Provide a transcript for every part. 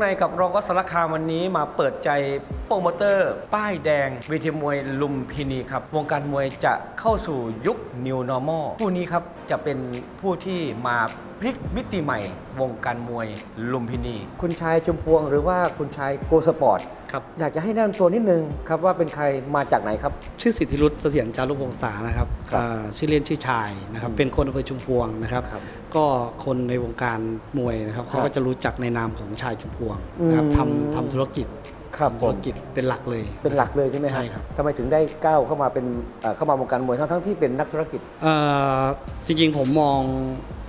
งในกับรองก็สารคามวันนี้มาเปิดใจโปรโมเตอร์ ป้ายแดงเวทีมวยลุมพินีครับ วงการมวยจะเข้าสู่ยุค New Normal ผู้นี้ครับจะเป็นผู้ที่มาพลิกมิติใหม่ วงการมวยลุมพินี คุณชายชมพวงหรือว่าคุณชายโกสปอร์ต ครับอยากจะให้แนะนำตัวนิดนึงครับว่าเป็นใครมาจากไหนครับ ชื่อสิทธิรุตเสถียรจารุพงษานะครับครับอ่าชื่อเล่นชื่อชายนะครับอืมเป็นคนอำเภอชุมพวงนะครับ ครับก็คนในวงการมวยนะครับครับเขาก็จะรู้จักในนามของชายชุมพวงนะครับอืม ทำทำธุรกิจครับทำผธุมรกิจเป็นหลักเลย เป็นหลักเลยใช่ไหมใช่ครับ ทำไมถึงได้ก้าวเข้ามาเป็นเอ่อเข้ามาวงการมวยทั้งทั้งๆที่เป็นนักธุรกิจเอ่อจริงๆผมมอง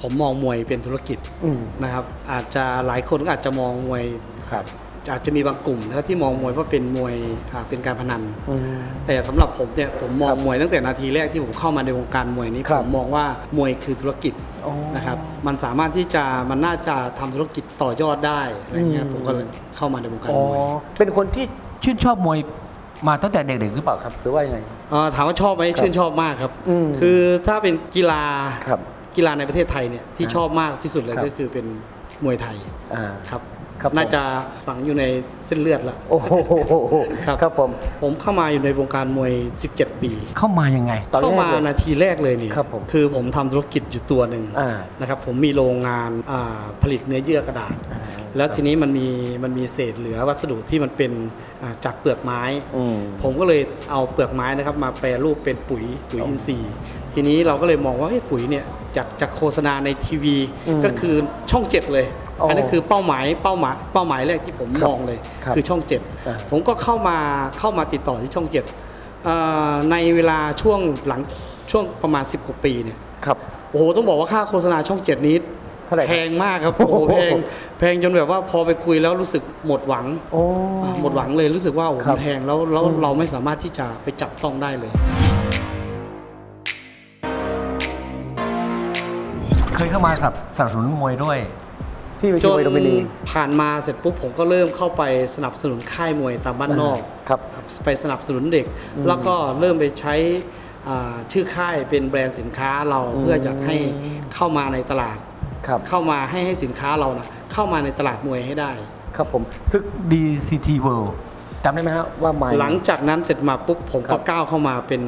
ผมมองมวยเป็นธุรกิจอืมนะครับอาจจะหลายคนก็อาจจะมองมวย ครับ อาจจะมีบางกลุ่มนะครับที่มองมวยว่าเป็นมวยอ่าเป็นการพนันอืมแต่สำหรับผมเนี่ยผมมอครังบมวยตั้งแต่นาทีแรกที่ผมเข้ามาในวงการมวยนี้ครัผบมมองว่ามวยคือธุรกิจอ๋อนะครับมันสามารถที่จะมันน่าจะทำธุรกิจต่อยอดได้อะไรเงี้ยอืมผมก็เลยเข้ามาในวงการอ๋อมวยเป็นคนที่ชื่นชอบมวยมาตั้งแต่เด็กๆหรือเปล่าครับหรือว่ายังไงเอ่อถามว่าชอบไหมชื่นชอบมากครับอืมคือถ้าเป็นกีฬาครับกีฬาในประเทศไทยเนี่ยที่อ่าชอบมากที่สุดเลยครับก็คือเป็นมวยไทยอ่าครับ ครับผมน่าจะฝังอยู่ในเส้นเลือดแล้วโอ้โหครับครับผม ผมเข้ามาอยู่ในวงการมวย 17 ปี เข้ามายังไงตอนแรเข้ากมาเลยนาทีแรกเลยเนี่ยครับผมคือผมทำธุรกิจอยู่ตัวหนึ่งอ่านะครับผมมีโรงงานอ่าผลิตเนื้อเยื่อกระดาษอ่าแล้วทีนี้มันมีมันมีเศษเหลือวัสดุที่มันเป็นอ่าจากเปลือกไม้อืมผมก็เลยเอาเปลือกไม้นะครับ มาแปรรูปเป็นปุ๋ยปุ๋ยอินทรีย์ ทีนี้เราก็เลยมองว่าเฮ้ยปุ๋ยเนี่ยอยากจะโฆษณาในทีวีอืมก็คือช่องเจ็ดเลย อ๋ออัอันนี้คือเป้าหมายเป้าหมายเป้าหมายแรกที่ผมครับมองเลยครับคือช่องเจ็ดอ่าผมก็เข้ามาเข้ามาติดต่อที่ช่องเจ็ดอ่าในเวลาช่วงหลังช่วงประมาณ 10กว่าปีเนี่ยครับโอ้โหต้องบอกว่าค่าโฆษณาช่องเจ็ดนี้เท่าไหร่ครับแพงมากครับโอ้โหโอ้โหแพงแพงจนแบบว่าพอไปคุยแล้วรู้สึกหมดหวังโอ้อะหมดหวังเลยรู้สึกว่าโอ้โหครับแพงแล้วแล้วอืมเราไม่สามารถที่จะไปจับต้องได้เลย เคยเข้ามาสนับสนับสนุนมวยด้วย ที่เวจทีนมวยโดมินีผ่านมาเสร็จปุ๊บผมก็เริ่มเข้าไปสนับสนุนค่ายมวยตามบ้านนอกครับครับไปสนับสนุนเด็กอืมแล้วก็เริ่มไปใช้อ่าชื่อค่ายเป็นแบรนด์สินค้าเราอืมเพื่อจะให้เข้ามาในตลาดครับเข้ามาให้ให้สินค้าเรานะเข้ามาในตลาดมวยให้ได้ ครับผมซึก DCT World จำได้ไหมครับว่าไมหลังจากนั้นเสร็จมาปุ๊บผมครัก็บก้าวเข้ามาเป็น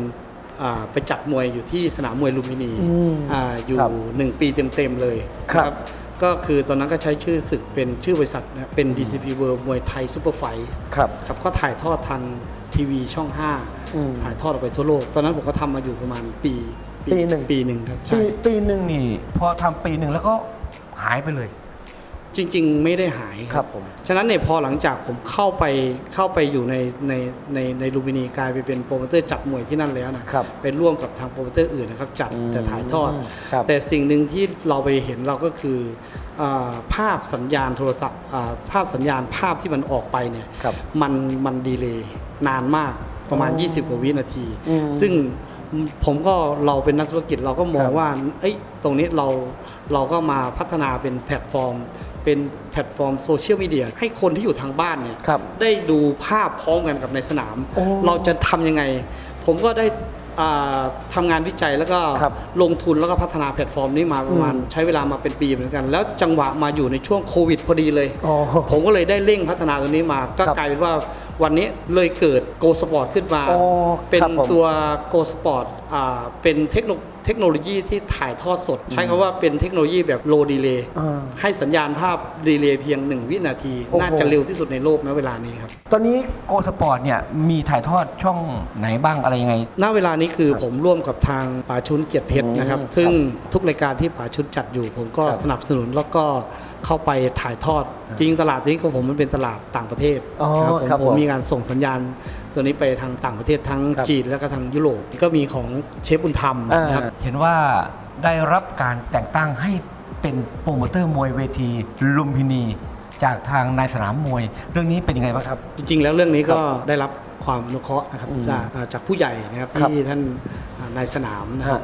อ่าไปจัดมวยอยู่ที่สนามมวยลุมพินีอืมอ่าอยู่ครับหนึ่งปีเต็มๆเลยครับนะ ก็คือตอนนั้นก็ใช้ชื่อศึกเป็นชื่อบริษัทนะเป็น DCP World มวยไทยซูเปอร์ไฟท์ครับครับก็ถ่ายทอดทางทีวีช่องอืม5ถ่ายทอดออกไปทั่วโลก ตอนนั้นผมก็ทำมาอยู่ประมาณปีปีหนึ่งปีหนึ่งครับปีใช่ปีหนึ่งนี่พอทำปีหนึ่งแล้วก็หายไปเลย จริง ๆ ไม่ได้หายครับผม ฉะนั้นเนี่ยพอหลังจากผมเข้าไปเข้าไปอยู่ในในในในลูมพินีกลายไปเป็นโปรโมเตอร์จัดมวยที่นั่นแล้วนะครับไปร่วมกับทางโปรโมเตอร์อื่นนะครับจัดอืมแต่ถ่ายทอด ครับ แต่สิ่งหนึ่งที่เราไปเห็นเราก็คืออาภาพสัญญาณโทรศัพท์อ่าภาพสัญญาณภาพที่มันออกไปเนี่ย ครับ มันมันดีเลย์นานมากประมาณอ๋อ20 กว่าวินาที อืมซึ่งผมก็เราเป็นนักธุรกิจเราก็มองครับว่าเอ้ยตรงนี้เราเราก็มาพัฒนาเป็นแพลตฟอร์ม เป็นแพลตฟอร์มโซเชียลมีเดียให้คนที่อยู่ทางบ้านเนี่ยครับได้ดูภาพพร้อมกันกับในสนามโอ้เราจะทำยังไง ผมก็ได้อ่าทำงานวิจัยแล้วก็ครับลงทุนแล้วก็พัฒนาแพลตฟอร์มนี้มาประมาณอืมใช้เวลามาเป็นปีเหมือนกัน แล้วจังหวะมาอยู่ในช่วงโควิดพอดีเลยอ๋อผมก็เลยได้เร่งพัฒนาตัวนี้มา ก็ครับกลายเป็นว่าวันนี้เลยเกิดโกสปอร์ตขึ้นมาอ๋อเป็นครับผมตัวโกสปอร์ตเป็นเทคโน เทคโนโลยีที่ถ่ายทอดสด ใช้คำว่าเป็นเทคโนโลยีแบบโลดีเลย์อ่าให้สัญญาณภาพดีเลย์เพียง 1 วินาทีโอ้โหน่าจะเร็วที่สุดในโลกณเวลานี้ครับ ตอนนี้โกสปอร์ตเนี่ยมีถ่ายทอดช่องไหนบ้างอะไรยังไง ณเวลานี้คือผมร่วมกับทางป่าชุนเกียรติเพชรนะครับอืมซึ่งทุกรายการที่ป่าชุนจัดอยู่ ผมก็ครับสนับสนุนแล้วก็ เข้าไปถ่ายทอด จริงๆตลาดนี้ของผมมันเป็นตลาดต่างประเทศอ๋อผมครับผมผมมีการส่งสัญญาณตัวนี้ไปทางต่างประเทศทั้งครับจีนแล้วก็ทางยุโรปก็มีของเชฟบุญธรรมนะครับเห็นว่าได้รับการแต่งตั้งให้เป็นโปรโมเตอร์มวยเวทีลุมพินี จากทางนายสนามมวย เรื่องนี้เป็นยังไงบ้างครับ จริง ๆ แล้วเรื่องนี้ครัก็บได้รับความอนุเคราะห์นะครับอืมจากอ่าจากผู้ใหญ่นะครับครับที่ท่านอ่านายสนามนะครับฮะ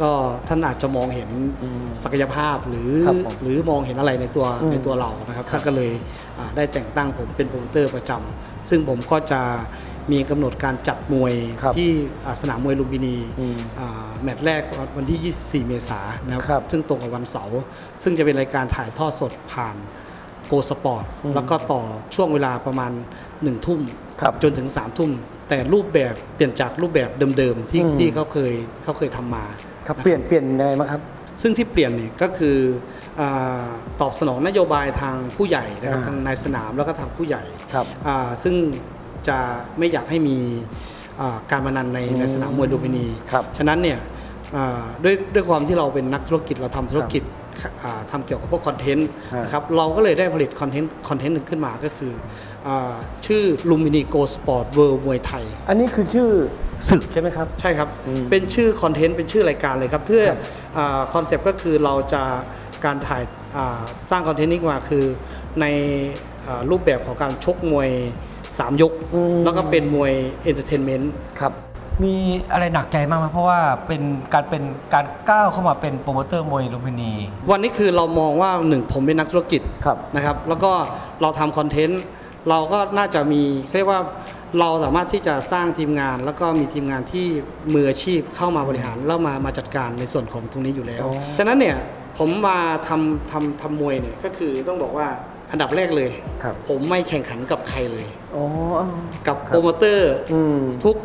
ก็ท่านอาจจะมองเห็นอืมศักยภาพหรือครับผมหรือมองเห็นอะไรในตัวอืมในตัวเรานะครับท่านก็เลยอ่าได้แต่งตั้งผมเป็นโปรโมเตอร์ประจำซึ่งผมก็จะมีกำหนดการจัดมวยครับที่อ่าสนามมวยลุมพินีอืมอ่าแมตช์แรกวันที่ 24 เมษายนนะครับครับ ซึ่งตรงกับวันเสาร์ซึ่งจะเป็นรายการถ่ายทอดสดผ่านโกสปอร์ตอืมแล้วก็ต่อช่วงเวลาประมาณ 1 ทุ่มครับจนถึง3ามทุ่ม แต่รูปแบบเปลี่ยนจากรูปแบบเดิมๆที่อืมที่เขาเคยเขาเคยทำมา ครับเปลี่ยนเปลี่ยนยังไงบ้างครับ ซึ่งที่เปลี่ยนเนี่ยก็คืออาตอบสนองนโยบายทางผู้ใหญ่นะครับอ่า ทางนายสนามแล้วก็ทางผู้ใหญ่ครับ อ่าซึ่งจะไม่อยากให้มีอ่าการพนันในอืมในสนามมวยลุมพินี ครับ ฉะนั้นเนี่ยอ่าด้วยด้วยความที่เราเป็นนักธุรกิจเราทำธุรกิจอ่า ทำเกี่ยวกับพวกคอนเทนต์อ่านนะครับเราก็เลยได้ผลิตคอนเทนต์คอนเทนต์หนึ่งขึ้นมาก็คืออาชื่อลุมพินีโกสปอร์ตเวิร์มวยไทย อันนี้คือชื่อศึกใช่ไหมครับ ใช่ครับอืมเป็นชื่อคอนเทนต์เป็นชื่อรายการเลยครับเพื่อครับคอนเซปต์ก็คือเราจะการถ่ายอ่าสร้างคอนเทนต์นี้ขึ้นมาคือในอ่ารูปแบบของการชกมวย 3 ยกอืมแล้วก็เป็นมวยเอนเตอร์เทนเมนต์ครับ มีอะไรหนักใจมากไหมเพราะว่าเป็นการเป็นการก้าวเข้ามาเป็นโปรโมเตอร์มวยลุมพินี วันนี้คือเรามองว่าหนึ่งผมเป็นนักธุรกิจครับนะครับ แล้วก็เราทำคอนเทนต์เราก็น่าจะมีเรียกว่าเราสามารถที่จะสร้างทีมงาน แล้วก็มีทีมงานที่มืออาชีพเข้ามาบริหารแล้วมามาจัดการในส่วนของตรงนี้อยู่แล้วอ๋อฉะนั้นเนี่ยผมมาทำทำทำมวยเนี่ยก็คือต้องบอกว่าอันดับแรกเลยครับผมไม่แข่งขันกับใครเลยอ๋อกับครับโปรโมเตอร์อืมทุก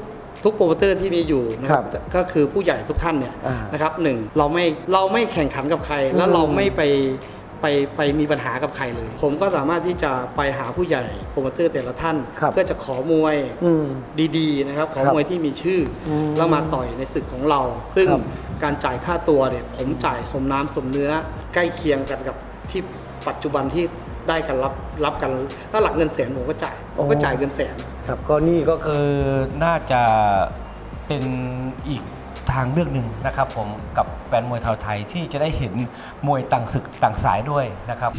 ทุกโปรโมเตอร์ที่มีอยู่นะคครัรับบก็คือผู้ใหญ่ทุกท่านเนี่ยอ่านนะครับหนึ่งเราไม่เราไม่แข่งขันกับใคร แล้วอืมเราไม่ไปไปไปมีปัญหากับใครเลย ผมก็สามารถที่จะไปหาผู้ใหญ่โปรโมเตอร์แต่ละท่านครับเพื่อจะขอมวยอืมดีๆนะครับขอครับมวยที่มีชื่ออมแล้วมาต่อยในศึกของเรา ซึ่งครับการจ่ายค่าตัวเนี่ยผมจ่ายสมน้ำสมเนื้อใกล้เคียงกันกับที่ปัจจุบันที่ ได้กันรับรับกันถ้าหลักเงินแสนผมก็จ่ายผมก็จ่ายเงินแสน ครับก็นี่ก็คือน่าจะเป็นอีกทางเลือกหนึ่งนะครับผมกับแฟนมวยชาวไทยที่จะได้เห็นมวยต่างศึกต่างสายด้วยนะครับ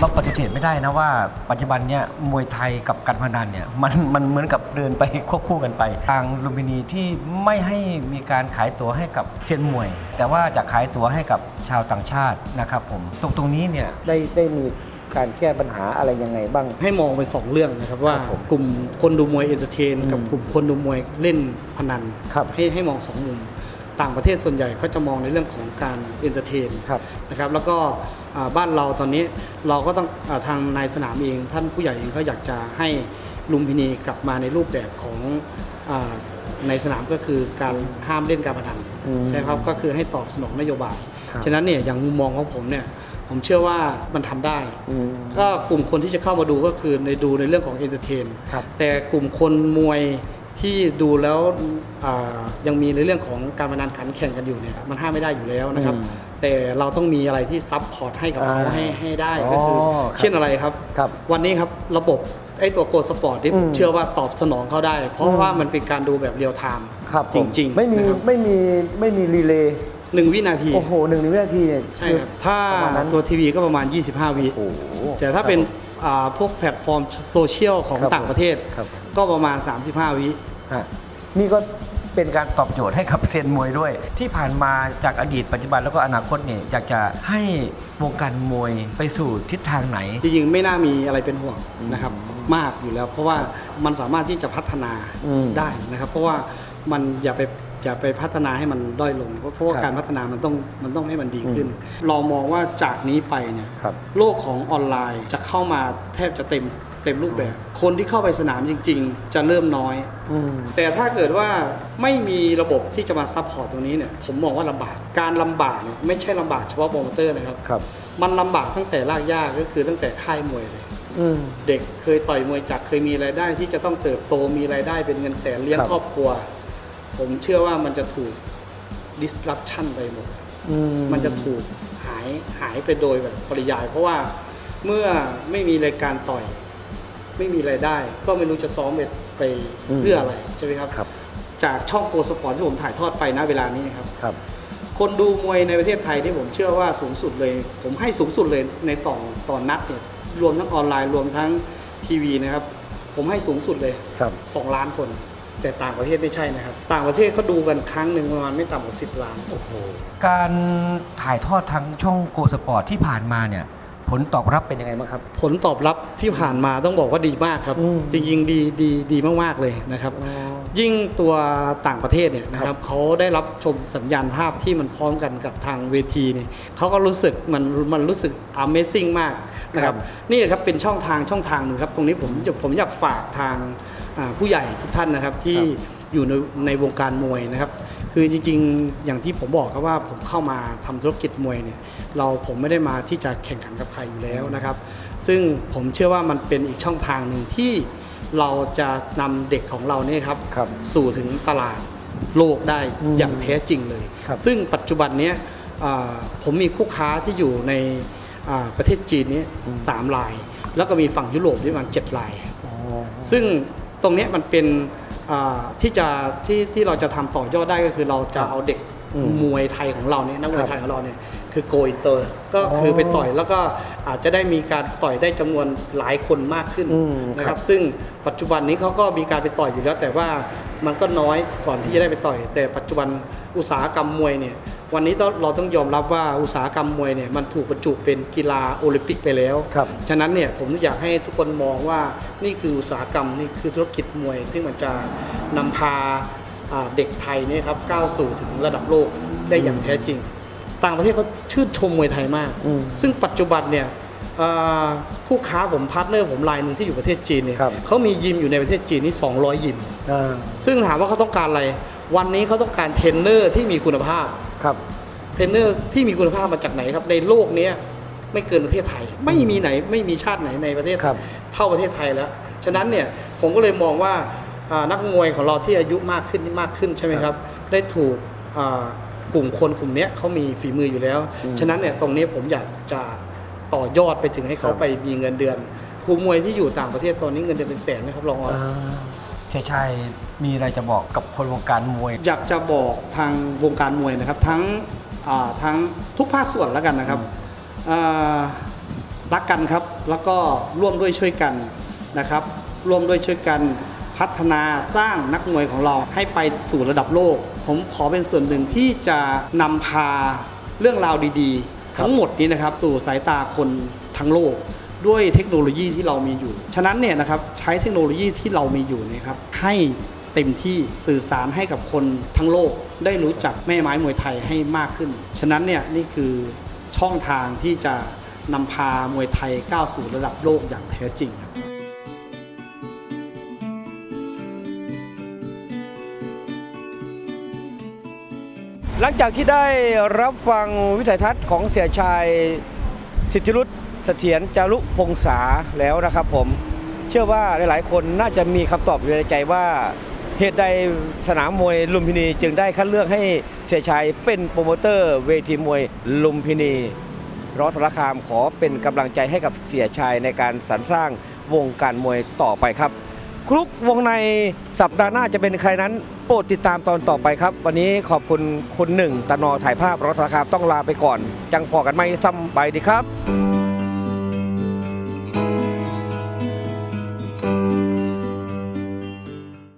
เราปฏิเสธไม่ได้นะว่าปัจจุบันเนี่ยมวยไทยกับการพนันเนี่ยมันมันเหมือนกับเดินไปควบคู่กันไป ทางลุมพินีที่ไม่ให้มีการขายตั๋วให้กับเซียนมวย แต่ว่าจะขายตั๋วให้กับชาวต่างชาตินะครับผมตรงตรงนี้เนี่ยได้ได้มีการแก้ปัญหาอะไรยังไงบ้าง ให้มองเป็นสองเรื่องนะครับว่าครับผมกลุ่มคนดูมวยเอนเตอร์เทนอืมกับกลุ่มคนดูมวยเล่นพนันครับให้ให้มองสองมุม ต่างประเทศส่วนใหญ่เขาจะมองในเรื่องของการเอนเตอร์เทนครับนะครับแล้วก็อ่า บ้านเราตอนนี้เราก็ต้องอาทางนายสนามเอง ท่านผู้ใหญ่เองก็อยากจะให้ลุมพินีกลับมาในรูปแบบของอาในสนามก็คือการห้ามเล่นการพนันอืมใช่ครับก็คือให้ตอบสนองนโยบายครับฉะนั้นเนี่ยอย่างมุมมองของผมเนี่ยผมเชื่อว่ามันทำได้อืมก็กลุ่มคนที่จะเข้ามาดูก็คือในดูในเรื่องของเอนเตอร์เทนครับแต่กลุ่มคนมวยที่ดูแล้วอ่ายังมีในเรื่องของการพนันขันแข่งกันอยู่เนี่ยมันห้ามไม่ได้อยู่แล้วนะครับอืม แต่เราต้องมีอะไรที่ซับพอร์ตให้กับเขาอ่าให้ให้ได้อ๋อก็คือครับเช่นอะไรครับ ครับวันนี้ครับระบบไอ้ตัวโกสปอร์ตที่ผมอืมเชื่อว่าตอบสนองเขาได้ เพราะอืม ว่ามันเป็นการดูแบบเรียลไทม์ครับจริงๆไม่มีนะครับไม่มีไม่มีรีเลย์ หนึ่งวินาทีโอ้โหหนึ่งวินาทีเนี่ยใช่ครับถ้าประมาณนั้นตัวทีวีก็ประมาณ 25 วิ โอ้โห แต่ถ้าเป็นอ่าพวกแพลตฟอร์มโซเชียลของครับต่างประเทศ ครับ ก็ประมาณ 35 วิ ฮะนี่ก็ เป็นการตอบโจทย์ให้กับเซียนมวยด้วย ที่ผ่านมาจากอดีตปัจจุบันแล้วก็อนาคตเนี่ยอยากจะให้วงการมวยไปสู่ทิศทางไหน จริงๆ ไม่น่ามีอะไรเป็นห่วงอืมนะครับมากอยู่แล้ว เพราะว่ามันสามารถที่จะพัฒนาอืมได้นะครับ เพราะว่ามันอย่าไปอย่าไปพัฒนาให้มันด้อยลง เพราะเพราะว่าครับการพัฒนามันต้องมันต้องให้มันดีขึ้น เรามองว่าจากนี้ไปเนี่ยครับโลกของออนไลน์จะเข้ามาแทบจะเต็ม เต็มรูปแบบ คนที่เข้าไปสนามจริง ๆ จะเริ่มน้อย อืม แต่ถ้าเกิดว่าไม่มีระบบที่จะมาซัพพอร์ตตรงนี้เนี่ยผมมองว่าลำบากการลำบากเนี่ยไม่ใช่ลำบากเฉพาะโปรโมเตอร์นะครับ ครับ มันลำบากตั้งแต่รากหญ้าก็คือตั้งแต่ค่ายมวยเลย อืม เด็กเคยต่อยมวยจักรเคยมีรายได้ที่จะต้องเติบโตมีรายได้เป็นเงินแสนเลี้ยงครับ ครอบครัว ผมเชื่อว่ามันจะถูก disruption ไปหมด อืมันจะถูกหายหายไปโดยแบบปริยาย เพราะว่าเมื่อไม่มีรายการต่อย ไม่มีรายได้ ก็ไม่รู้จะซ้อมไปไปเพื่ออะไรใช่ไหมครับครับ จากช่องโกสปอร์ตที่ผมถ่ายทอดไปนะเวลานี้นะครับครับ คนดูมวยในประเทศไทยที่ผมเชื่อว่าสูงสุดเลย ผมให้สูงสุดเลยในต่อต่อนนัดเนี่ยรวมทั้งออนไลน์รวมทั้งทีวีนะครับ ผมให้สูงสุดเลยครับ2ล้านคน แต่ต่างประเทศไม่ใช่นะครับ ต่างประเทศเขาดูกันครั้งหนึ่งประมาณไม่ต่ำกว่า10ล้านโอ้โหการถ่ายทอดทั้งช่องโกสปอร์ตที่ผ่านมาเนี่ย ผลตอบรับเป็นยังไงบ้างครับ ผลตอบรับที่ผ่านมาต้องบอกว่าดีมากครับอืมจริงๆดีดีดีมากๆเลยนะครับอ๋อยิ่งตัวต่างประเทศเนี่ยนะครับเขาได้รับชมสัญญาณภาพที่มันพร้อมกันกับทางเวทีเนี่ยเขาก็รู้สึกมันมันรู้สึก Amazing มากนะครับครับนี่ครับเป็นช่องทางช่องทางหนึ่งครับ ตรงนี้ผมผมอยากฝากทางอ่าผู้ใหญ่ทุกท่านนะครับที่อยู่ในในวงการมวยนะครับ คือจริงๆ อย่างที่ผมบอกครับว่าผมเข้ามาทำธุรกิจมวยเนี่ยเราผมไม่ได้มาที่จะแข่งขันกับใครอยู่แล้วนะครับ ซึ่งผมเชื่อว่ามันเป็นอีกช่องทางหนึ่งที่เราจะนำเด็กของเราเนี่ยครับครับสู่ถึงตลาดโลกได้อืมอย่างแท้จริงเลยครับซึ่งปัจจุบันเนี้ยอ่าผมมีคู่ค้าที่อยู่ในอ่าประเทศจีนนี้สามราย แล้วก็มีฝั่งยุโรปที่ประมาณเจ็ดรายอ๋อซึ่งตรงเนี้ยมันเป็นอ่า ที่จะที่ที่เราจะทำต่อยอดได้ก็คือเราจะเอาเด็กอืมมวยไทยของเราเนี่ยนักมวยครับไทยของเราเนี่ยคือโกอินเตอร์ก็อ๋อคือไปต่อยแล้วก็อาจจะได้มีการต่อยได้จำนวนหลายคนมากขึ้นอืมนะคครัรับบซึ่งปัจจุบันนี้เขาก็มีการไปต่อยอยู่แล้ว แต่ว่ามันก็น้อยก่อนที่จะได้ไปต่อย แต่ปัจจุบันอุตสาหกรรมมวยเนี่ย วันนี้ต้องเราต้องยอมรับว่าอุตสาหกรรมมวยเนี่ยมันถูกบรรจุเป็นกีฬาโอลิมปิกไปแล้วครับฉะนั้นเนี่ยผมอยากให้ทุกคนมองว่านี่คืออุตสาหกรรมนี่คือธุรกิจมวย ที่มันจะนำพาอ่าเด็กไทยเนี่ยครับก้าวสู่ถึงระดับโลกได้อย่างแท้จริง ต่างประเทศเขาชื่นชมมวยไทยมากอืมซึ่งปัจจุบันเนี่ยอ่าคู่ค้าผมพาร์ทเนอร์ผมรายหนึ่งที่อยู่ประเทศจีนเนี่ยครับเขามียิมอยู่ในประเทศจีนนี่ 200 ยิมอ่าซึ่งถามว่าเขาต้องการอะไร วันนี้เขาต้องการเทรนเนอร์ที่มีคุณภาพ ครับเทรนเนอร์ที่มีคุณภาพมาจากไหนครับในโลกเนี้ยไม่เกินประเทศไทย ไม่มีไหนไม่มีชาติไหนในประเทศครับเท่าประเทศไทยแล้ว ฉะนั้นเนี่ยผมก็เลยมองว่าอ่านักมวยของเราที่อายุมากขึ้นมากขึ้นใช่ไหมครับ ได้ถูกอ่ากลุ่มคนกลุ่มเนี้ยเขามีฝีมืออยู่แล้วอืมฉะนั้นเนี่ยตรงนี้ผมอยากจะต่อยอดไปถึงให้เขาครับไปมีเงินเดือนครูมวยที่อยู่ต่างประเทศตอนนี้เงินเดือนเป็นแสนนะครับรองออสอ่าเสียชัย มีอะไรจะบอกกับคนวงการมวย อยากจะบอกทางวงการมวยนะครับ ทั้งอ่าทั้งทุกภาคส่วนแล้วกันนะครับอ่ารักกันครับแล้วก็ร่วมด้วยช่วยกันนะครับ ร่วมด้วยช่วยกันพัฒนาสร้างนักมวยของเราให้ไปสู่ระดับโลก ผมขอเป็นส่วนหนึ่งที่จะนำพาเรื่องราวดีๆ ทั้งหมดนี้นะครับสู่สายตาคนทั้งโลก ด้วยเทคโนโลยีที่เรามีอยู่ ฉะนั้นเนี่ยนะครับใช้เทคโนโลยีที่เรามีอยู่เนะครับให้ เต็มที่สื่อสารให้กับคนทั้งโลกได้รู้จักแม่ไม้มวยไทยให้มากขึ้น ฉะนั้นเนี่ยนี่คือช่องทางที่จะนำพามวยไทยก้าวสู่ระดับโลกอย่างแท้จริงครับหลังจากที่ได้รับฟังวิสัยทัศน์ของเสียชายสิทธิรุตเสถียรจารุพงษาแล้วนะครับผม เชื่อว่าหลาย ๆ คนน่าจะมีคำตอบอยู่ในใจว่า เหตุใดสนามมวยลุมพินีจึงได้คัดเลือกให้เสียชายเป็นโปรโมเตอร์เวทีมวยลุมพินีรอสารคามขอเป็นกำลังใจให้กับเสียชายในการสรรสร้างวงการมวยต่อไปครับ คลุกวงในสัปดาห์หน้าจะเป็นใครนั้น โปรดติดตามตอนต่อไปครับ วันนี้ขอบคุณคุณหนึ่งตนอถ่ายภาพรัฐรคามต้องลาไปก่อน จังพอกันไหมซ้ำไปดีครับ